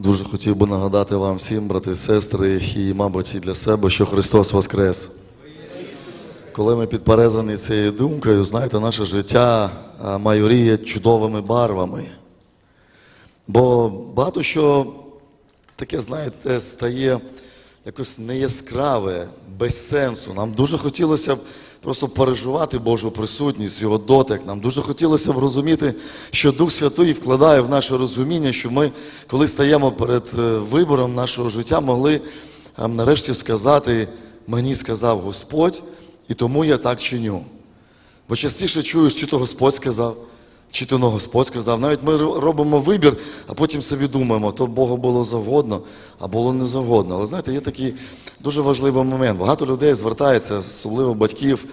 Дуже хотів би нагадати вам всім, брати і сестри, і, мабуть, і для себе, що Христос Воскрес. Коли ми підперезані цією думкою, знаєте, наше життя майоріє чудовими барвами. Бо багато що таке, знаєте, стає якось неяскраве, без сенсу. Нам дуже хотілося б просто переживати Божу присутність, його дотик. Нам дуже хотілося б розуміти, що Дух Святий вкладає в наше розуміння, що ми, коли стаємо перед е, вибором нашого життя, могли е, нарешті сказати, мені сказав Господь, і тому я так чиню. Бо частіше чуєш, чи то Господь сказав, чи то Господь сказав. Навіть ми робимо вибір, а потім собі думаємо, то Богу було завгодно, а було не завгодно. Але знаєте, є такий дуже важливий момент. Багато людей звертається, особливо батьків,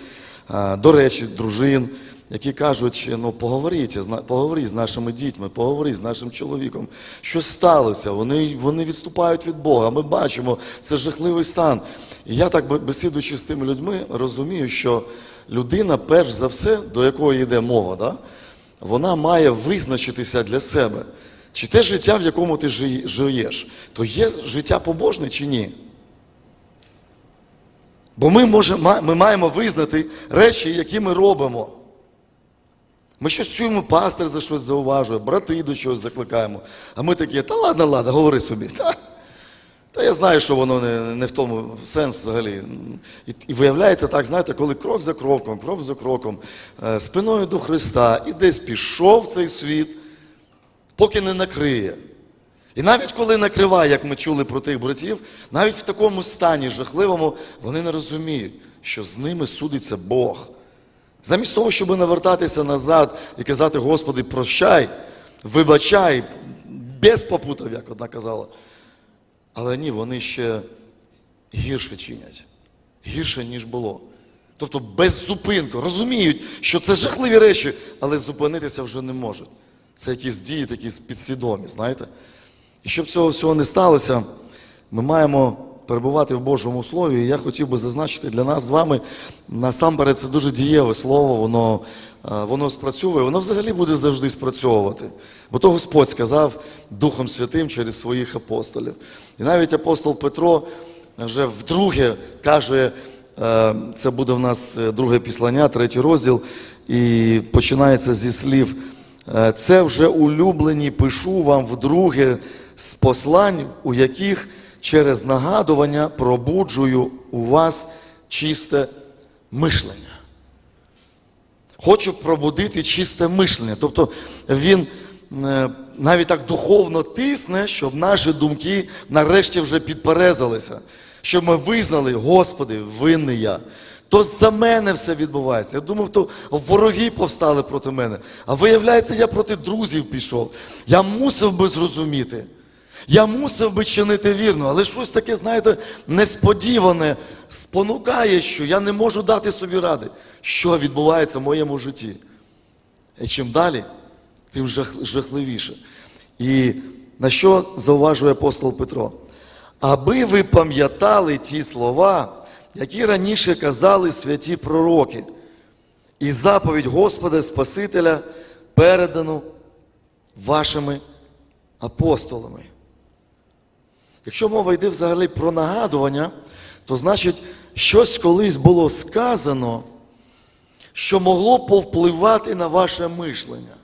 до речі, дружин, які кажуть, ну поговоріть, поговоріть з нашими дітьми, поговоріть з нашим чоловіком. Що сталося? Вони, вони відступають від Бога. Ми бачимо, це жахливий стан. І я так бе- бесідуючи з тими людьми, розумію, що людина, перш за все, до якої йде мова, да? Вона має визначитися для себе. Чи те життя, в якому ти живеш, то є життя побожне чи ні? Бо ми, можемо, ми маємо визнати речі, які ми робимо. Ми щось чуємо, пастор за щось зауважує, брати до чогось закликаємо. А ми такі, та ладно, ладно, говори собі. Та, та я знаю, що воно не, не в тому сенс взагалі. І, і виявляється так, знаєте, коли крок за кроком, крок за кроком, е, спиною до Христа і десь пішов в цей світ, поки не накриє. І навіть коли накриває, як ми чули про тих братів, навіть в такому стані жахливому, вони не розуміють, що з ними судиться Бог. Замість того, щоб навертатися назад і казати, Господи, прощай, вибачай, без попутав, як одна казала. Але ні, вони ще гірше чинять, гірше, ніж було. Тобто без зупинку. Розуміють, що це жахливі речі, але зупинитися вже не можуть. Це якісь дії, такі підсвідомі, знаєте? І щоб цього всього не сталося, ми маємо перебувати в Божому Слові. І я хотів би зазначити для нас з вами, насамперед, це дуже дієве слово, воно, е, воно спрацьовує, воно взагалі буде завжди спрацьовувати. Бо то Господь сказав Духом Святим через своїх апостолів. І навіть апостол Петро вже вдруге каже, е, це буде в нас е, друге післання, третій розділ, і починається зі слів. Це вже улюблені пишу вам вдруге з послань, у яких через нагадування пробуджую у вас чисте мишлення. Хочу пробудити чисте мишлення. Тобто він е, навіть так духовно тисне, щоб наші думки нарешті вже підперезалися, щоб ми визнали, Господи, винний я. То за мене все відбувається. Я думав, то вороги повстали проти мене. А виявляється, я проти друзів пішов. Я мусив би зрозуміти. Я мусив би чинити вірно, але щось таке, знаєте, несподіване спонукає, що я не можу дати собі ради, що відбувається в моєму житті. І чим далі, тим жах, жахливіше. І на що зауважує апостол Петро? Аби ви пам'ятали ті слова, які раніше казали святі пророки, і заповідь Господа Спасителя передану вашими апостолами. Якщо мова йде взагалі про нагадування, то значить, щось колись було сказано, що могло повпливати на ваше мишлення.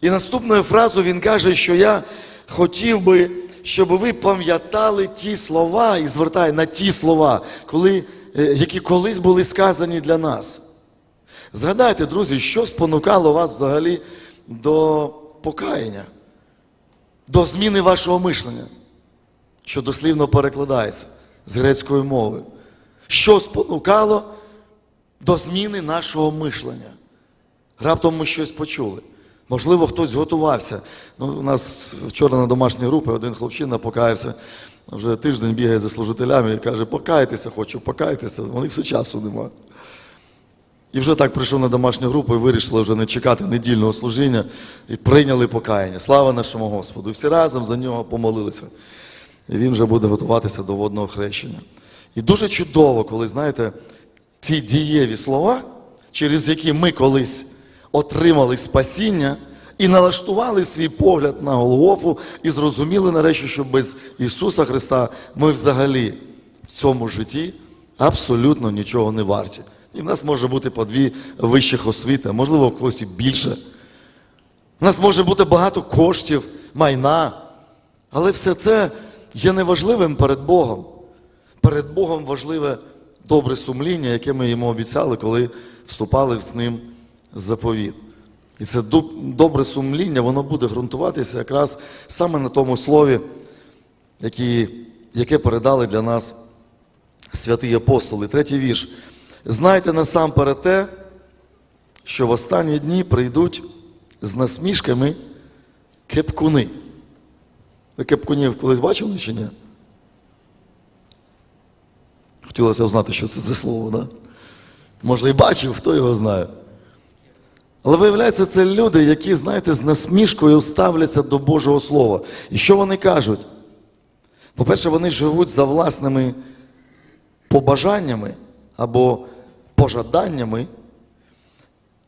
І наступною фразою він каже, що я хотів би, щоб ви пам'ятали ті слова, і звертає на ті слова, коли, е, які колись були сказані для нас. Згадайте, друзі, що спонукало вас взагалі до покаяння, до зміни вашого мишлення що дослівно перекладається з грецької мови, що спонукало до зміни нашого мишлення. Раптом ми щось почули. Можливо, хтось готувався. Ну, у нас вчора на домашній групі один хлопчина покаявся, вже тиждень бігає за служителями і каже, покайтеся, хочу, покайтеся. Вони все часу немає. І вже так прийшов на домашню групу і вирішили вже не чекати недільного служіння і прийняли покаяння. Слава нашому Господу. І всі разом за нього помолилися. І він вже буде готуватися до водного хрещення. І дуже чудово, коли, знаєте, ці дієві слова, через які ми колись отримали спасіння і налаштували свій погляд на Голгофу і зрозуміли нарешті, що без Ісуса Христа ми взагалі в цьому житті абсолютно нічого не варті. І в нас може бути по дві вищих освіти, а можливо, в когось і більше. У нас може бути багато коштів, майна, але все це є неважливим перед Богом. Перед Богом важливе добре сумління, яке ми йому обіцяли, коли вступали з ним заповіт. І це добре сумління, воно буде ґрунтуватися якраз саме на тому слові, які, яке передали для нас святий апостоли. Третій вірш. Знайте насамперед те, що в останні дні прийдуть з насмішками кепкуни. Ви кепкунів колись бачили чи ні? Хотілося знати, що це за слово, да? Може, і бачив, хто його знає. Але виявляється, це люди, які, знаєте, з насмішкою ставляться до Божого Слова. І що вони кажуть? По-перше, вони живуть за власними побажаннями або пожаданнями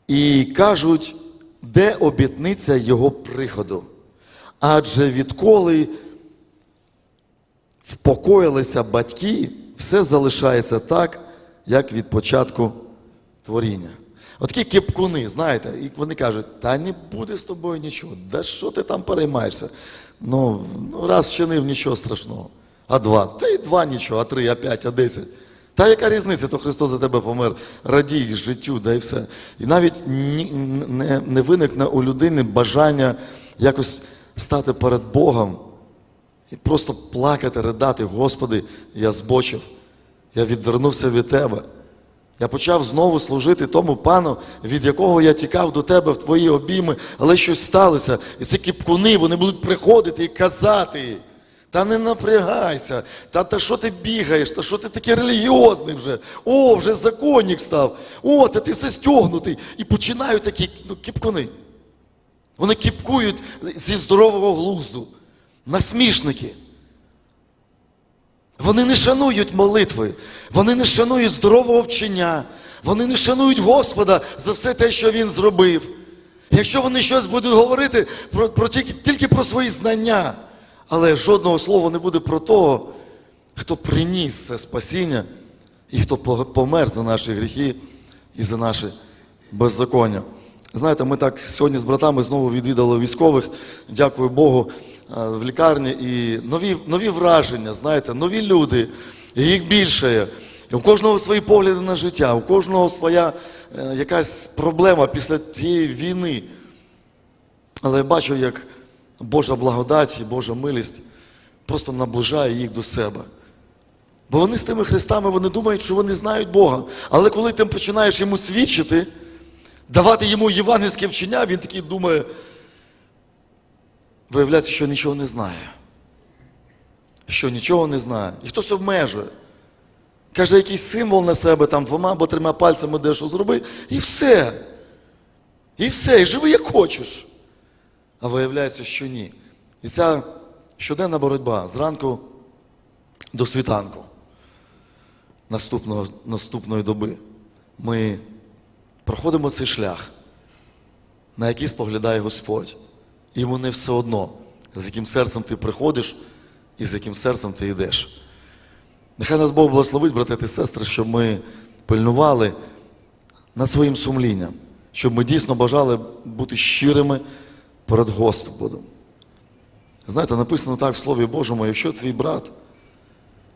і кажуть, де обітниця його приходу. Адже відколи впокоїлися батьки, все залишається так, як від початку творіння. От такі кепкуни, знаєте, і вони кажуть, та не буде з тобою нічого, да що ти там переймаєшся? Ну, ну раз вчинив нічого страшного. А два, та й два нічого, а три, а п'ять, а десять. Та яка різниця, то Христос за тебе помер, радій життю, да і все. І навіть ні- не, не виникне у людини бажання якось стати перед Богом і просто плакати, ридати, Господи, я збочив, я відвернувся від Тебе. Я почав знову служити тому пану, від якого я тікав до тебе в твої обійми, але щось сталося. І ці кіпкуни, вони будуть приходити і казати. Та не напрягайся, та, та що ти бігаєш, та що ти такий релігіозний вже? О, вже законник став. О, та ти застягнутий. І починають такі ну, кіпкуни. Вони кіпкують зі здорового глузду. Насмішники. Вони не шанують молитви, вони не шанують здорового вчення, вони не шанують Господа за все те, що Він зробив. Якщо вони щось будуть говорити про, про тільки, тільки про свої знання, але жодного слова не буде про того, хто приніс це спасіння і хто помер за наші гріхи і за наші беззаконня. Знаєте, ми так сьогодні з братами знову відвідали військових, дякую Богу, е, в лікарні. І нові, нові враження, знаєте, нові люди, їх більше. У кожного свої погляди на життя, у кожного своя е, якась проблема після цієї війни. Але я бачу, як Божа благодать і Божа милість просто наближає їх до себе. Бо вони з тими хрестами вони думають, що вони знають Бога. Але коли ти починаєш йому свідчити, давати йому євангельське вчення, він такий думає, виявляється, що нічого не знає. Що нічого не знає. І хтось обмежує. Каже, якийсь символ на себе, там двома або трьома пальцями дещо зроби, і все. І все, і живи як хочеш. А виявляється, що ні. І ця щоденна боротьба зранку до світанку наступного, наступної доби. Ми проходимо цей шлях, на який споглядає Господь. І не все одно, з яким серцем ти приходиш і з яким серцем ти йдеш. Нехай нас Бог благословить, брати і сестри, щоб ми пильнували над своїм сумлінням, щоб ми дійсно бажали бути щирими перед Господом. Знаєте, написано так в Слові Божому, якщо твій брат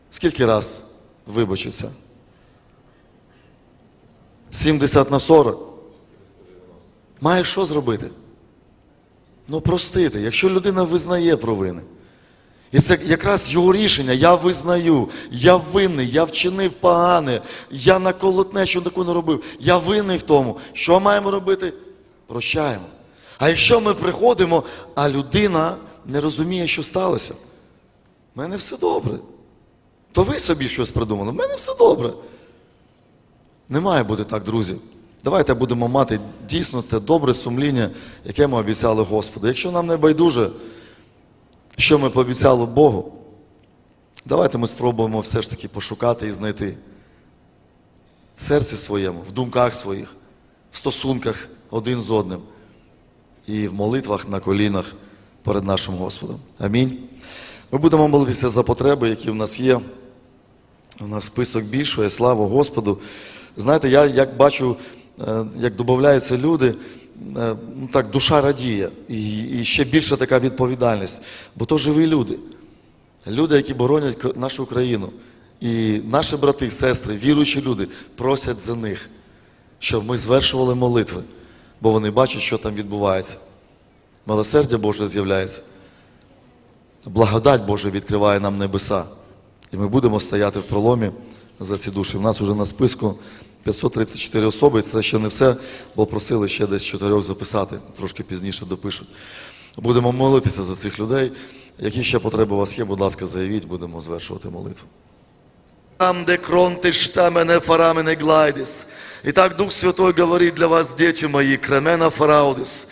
скільки раз вибачиться? 70 на 40. Маєш що зробити? Ну, простити, якщо людина визнає провини. І це якраз його рішення. Я визнаю, я винний, я вчинив погане, я наколотне, що таку не робив. Я винний в тому. Що маємо робити? Прощаємо. А якщо ми приходимо, а людина не розуміє, що сталося, в мене все добре. То ви собі щось придумали, в мене все добре. Не має бути так, друзі. Давайте будемо мати дійсно це добре сумління, яке ми обіцяли Господу. Якщо нам не байдуже, що ми пообіцяли Богу, давайте ми спробуємо все ж таки пошукати і знайти в серці своєму, в думках своїх, в стосунках один з одним. і в молитвах на колінах перед нашим Господом. Амінь. Ми будемо молитися за потреби, які в нас є. У нас список більшої, слава Господу. Знаєте, я як бачу, е, як додаються люди, е, ну так душа радіє, і, і ще більша така відповідальність. Бо то живі люди. Люди, які боронять нашу країну. І наші брати, сестри, віруючі люди просять за них, щоб ми звершували молитви, бо вони бачать, що там відбувається. Милосердя Боже з'являється. Благодать Божа відкриває нам небеса. І ми будемо стояти в проломі за ці душі. У нас вже на списку 534 особи. Це ще не все, бо просили ще десь чотирьох записати, трошки пізніше допишуть. Будемо молитися за цих людей. Які ще потреби у вас є, будь ласка, заявіть, будемо звершувати молитву. Там, де кронти штамене фарамене глайдис. Итак, Дух Святой говорит для вас, дети мои, кремена фараудис.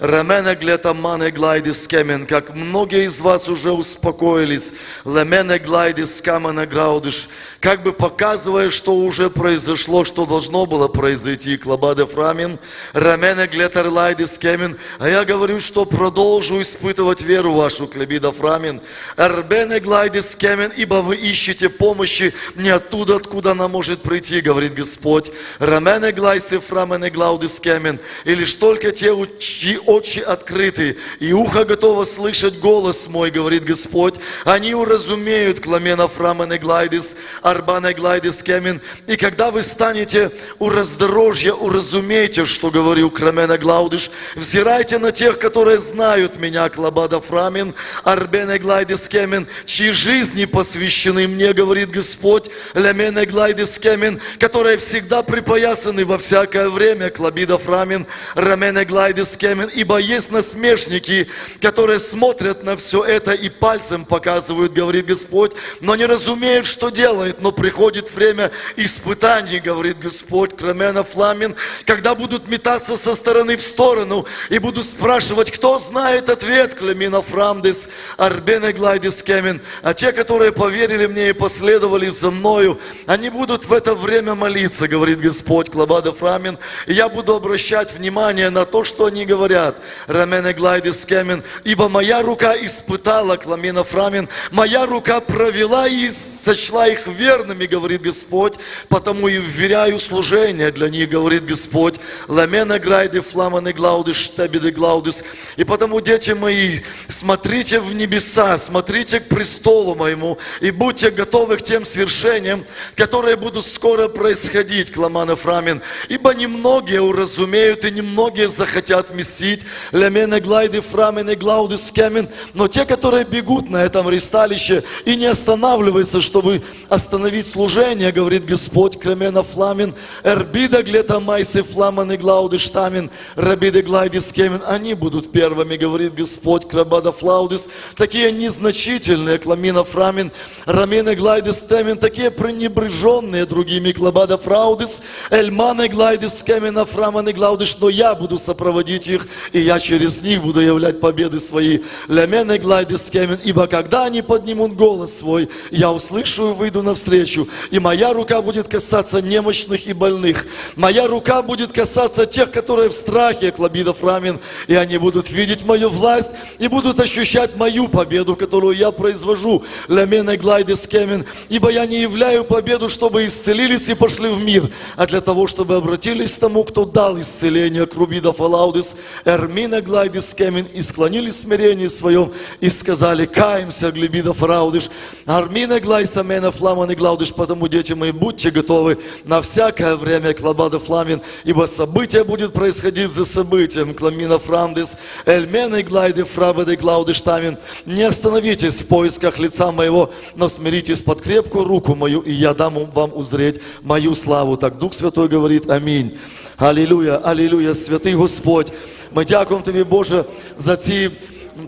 Ремене глетамане глайдис кемен, как многие из вас уже успокоились, лемене глайдис камена граудиш, как бы показывая, что уже произошло, что должно было произойти, клабаде фрамин, ремене глетар лайдис кемен, а я говорю, что продолжу испытывать веру вашу, клебида фрамин, эрбене глайдис кемен, ибо вы ищете помощи не оттуда, откуда она может прийти, говорит Господь. Рамене глайсы фрамене глаудис кемен, и лишь только те, чьи очи открыты, и ухо готово слышать голос мой, говорит Господь, они уразумеют кламена фрамене глайдис, арбане глайдис кемен, и когда вы станете у раздорожья, уразумейте, что говорю крамена глаудиш, взирайте на тех, которые знают меня, клабада фрамен, арбене глайдис кемен, чьи жизни посвящены мне, говорит Господь, лямене глайдис кемен, которые всегда припоясаны во всякое время, клабида фрамен, рамене глайдис кемен, ибо есть насмешники, которые смотрят на все это и пальцем показывают, говорит Господь, но не разумеют, что делает, но приходит время испытаний, говорит Господь, крамена фламин, когда будут метаться со стороны в сторону и будут спрашивать, кто знает ответ, клемина фрамдис, арбене глайдис кемен, а те, которые поверили мне и последовали за мною, они будут в это время молиться, говорит Господь, клабада фрамин, и я буду обращать внимание на то, что они говорят, рамене глайдис кемен, ибо моя рука испытала, фрамин, моя рука провела и сочла их верными, говорит Господь, потому и вверяю служение для них, говорит Господь. Ламена грайды фламаны глаудис, штабиды глаудис. И потому, дети мои, смотрите в небеса, смотрите к престолу моему, и будьте готовы к тем свершениям, которые будут скоро происходить, Кламан Фрамин. Ибо немногие уразумеют, и немногие захотят вместить. Ламена глайды фрамены глаудис кемен. Но те, которые бегут на этом ристалище и не останавливаются, чтобы остановить служение, говорит Господь, Кремена Фламин, Эрбида глета майсы фламаны глауды штамин, Рабида глайдис кемен, они будут первыми, говорит Господь, Крабада флаудис, такие незначительные, Кламина Фрамин, Рамины глайдис темен, такие пренебреженные другими, Клабада фраудис, Эльманы глайдис кемена фраманы глаудиш, но я буду сопроводить их, и я через них буду являть победы свои. Лямены глайдис кемен, ибо когда они поднимут голос свой, я услышу и выйду навстречу, и моя рука будет касаться немощных и больных. Моя рука будет касаться тех, которые в страхе, Клабида Фрамин, и они будут видеть мою власть и будут ощущать мою победу, которую я произвожу. Лямены глайдис кемен, ибо я не являю победу, чтобы исцелились и пошли в мир, а для того, чтобы обратились к тому, кто дал исцеление, Крубида Фалаудис, Эрмина Глайдис Кемин, и склонили смирение своем, и сказали, каемся, Глебида Фараудиш, Армина Глайса Мена Фламан и Глаудиш, потому, дети мои, будьте готовы на всякое время, Клабада Фламин, ибо событие будет происходить за событием, Кламина Фрамдис, Эльмена и Глайды Фрабады Глаудиш Тамин, не остановитесь в поисках лица моего, но смиритесь под крепкую руку мою, и я дам вам узреть мою славу. Так Дух Святой говорит, аминь. Алілюя, алілюя, святий Господь. Ми дякуємо Тобі, Боже, за ці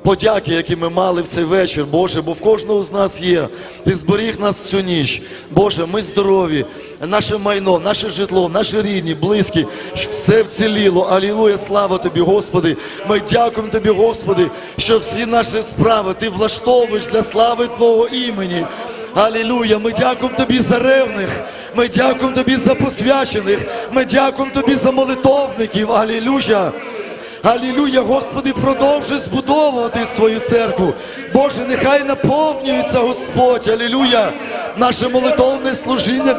Подяки, які ми мали в цей вечір, Боже, бо в кожного з нас є. Ти зберіг нас всю ніч. Боже, ми здорові, наше майно, наше житло, наші рідні, близькі, все вціліло. Алілуя, слава Тобі, Господи. Ми дякуємо Тобі, Господи, що всі наші справи Ти влаштовуєш для слави Твого імені. Алілуя, ми дякуємо Тобі за ревних, ми дякуємо Тобі за посвячених, ми дякуємо Тобі за молитовників. Алілуя. Алілюя, Господи, продовжуй збудовувати свою церкву. Боже, нехай наповнюється Господь, алілюя, наше молитовне служіння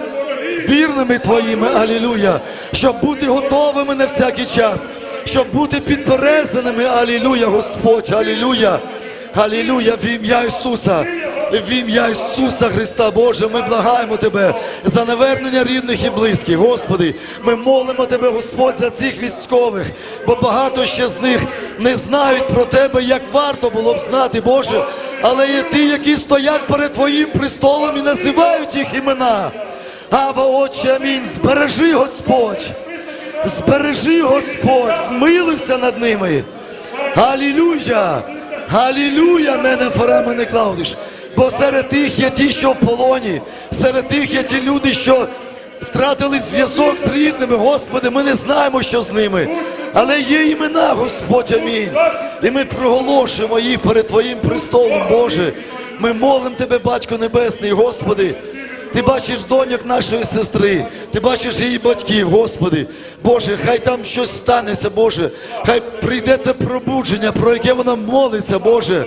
вірними Твоїми, алілюя, щоб бути готовими на всякий час, щоб бути підберезаними, алілюя, Господь, алілюя, алілюя, в ім'я Ісуса. В ім'я Ісуса Христа, Боже, ми благаємо Тебе за навернення рідних і близьких. Господи, ми молимо Тебе, Господь, за цих військових, бо багато ще з них не знають про Тебе, як варто було б знати, Боже. Але є ті, які стоять перед Твоїм престолом і називають їх імена. Ава, Отче, амінь. Збережи, Господь. Збережи, Господь, змилуйся над ними. Алілюя! Алілюя, мене Фараме не Клаудиш. Бо серед тих є ті, що в полоні, серед тих є ті люди, що втратили зв'язок з рідними. Господи, ми не знаємо, що з ними. Але є імена, Господь, амінь. І ми проголошуємо їх перед Твоїм престолом, Боже. Ми молимо Тебе, Батько Небесний, Господи. Ти бачиш доньок нашої сестри, ти бачиш її батьків, Господи. Боже, хай там щось станеться, Боже. Хай прийде те пробудження, про яке вона молиться, Боже.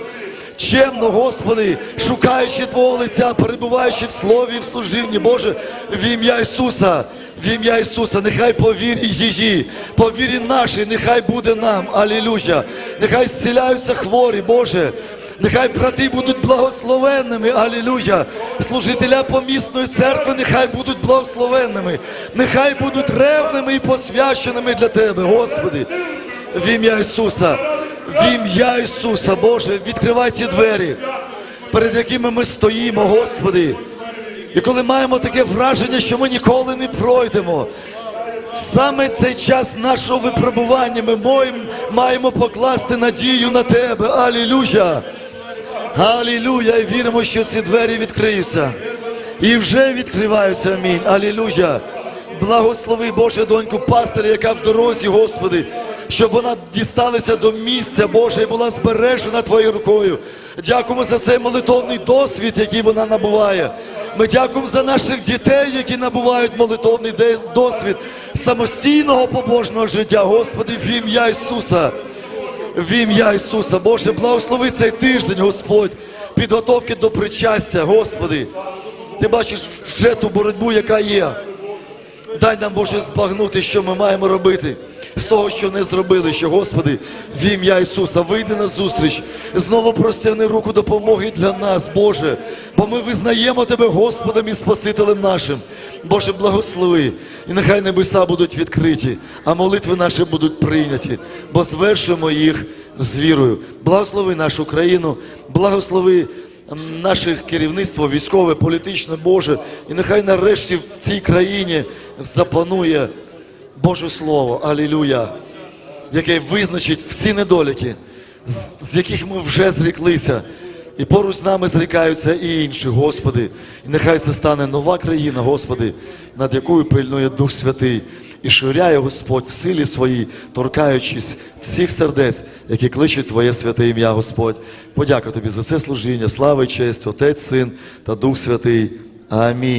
Чемно, Господи, шукаючи Твого лиця, перебуваючи в слові в служінні, Боже, в ім'я Ісуса, в ім'я Ісуса, нехай по вірі її, по вірі нашій, нехай буде нам, алілюя. Нехай зціляються хворі, Боже. Нехай брати будуть благословенними, алілюя. Служителя помісної церкви нехай будуть благословенними, нехай будуть ревними і посвященими для Тебе, Господи. В ім'я Ісуса, в ім'я Ісуса, Боже, відкривай ті двері, перед якими ми стоїмо, Господи. І коли маємо таке враження, що ми ніколи не пройдемо, саме цей час нашого випробування ми моїм- маємо покласти надію на Тебе. Алілюя! Алілюя! І віримо, що ці двері відкриються. І вже відкриваються. Амінь. Алілюя! Благослови Боже доньку пастиря, яка в дорозі, Господи, щоб вона дісталася до місця Боже і була збережена Твоєю рукою. Дякуємо за цей молитовний досвід, який вона набуває. Ми дякуємо за наших дітей, які набувають молитовний досвід самостійного побожного життя. Господи, в ім'я Ісуса. В ім'я Ісуса, Боже, благослови цей тиждень, Господь, підготовки до причастя, Господи. Ти бачиш вже ту боротьбу, яка є. Дай нам, Боже, збагнути, що ми маємо робити з того, що не зробили, що, Господи, в ім'я Ісуса, вийди на зустріч, знову простягни руку допомоги для нас, Боже, бо ми визнаємо Тебе Господом і Спасителем нашим. Боже, благослови, і нехай небеса будуть відкриті, а молитви наші будуть прийняті, бо звершуємо їх з вірою. Благослови нашу країну, благослови наше керівництво, військове, політичне, Боже, і нехай нарешті в цій країні запанує Боже Слово, Алілюя, яке визначить всі недоліки, з, яких ми вже зріклися. І поруч з нами зрікаються і інші, Господи. І нехай це стане нова країна, Господи, над якою пильнує Дух Святий. І ширяє Господь в силі своїй, торкаючись всіх сердець, які кличуть Твоє святе ім'я, Господь. Подяка Тобі за це служіння, слава і честь, Отець, Син та Дух Святий. Амінь.